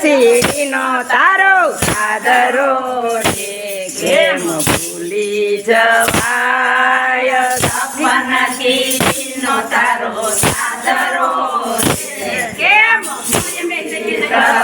શીરીનો તારો સાદરો કેમ ભૂલી જવાય સપન શીરીનો તારો સાદરો કેમ ભૂલી જવાય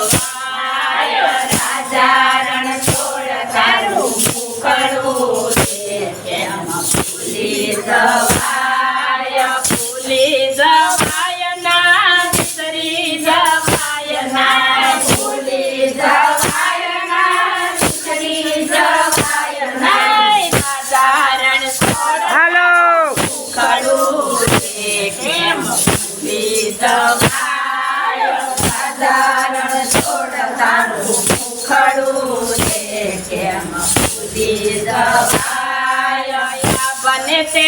સાધારણ છોડતાનું ખડું છે કેમ બને તે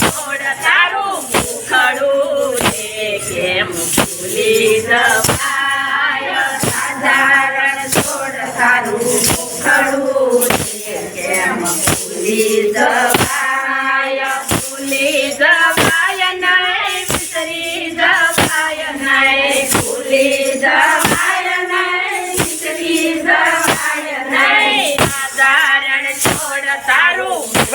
छोड तारू पोखळू हेम पुलिस साधारण छोड तारू पोखळ हे केम पोलिस पाया पुल जपाय मित्री द पाय नाही पुलिस भाय नाही बिसरी दबाय नाही बाजार छोड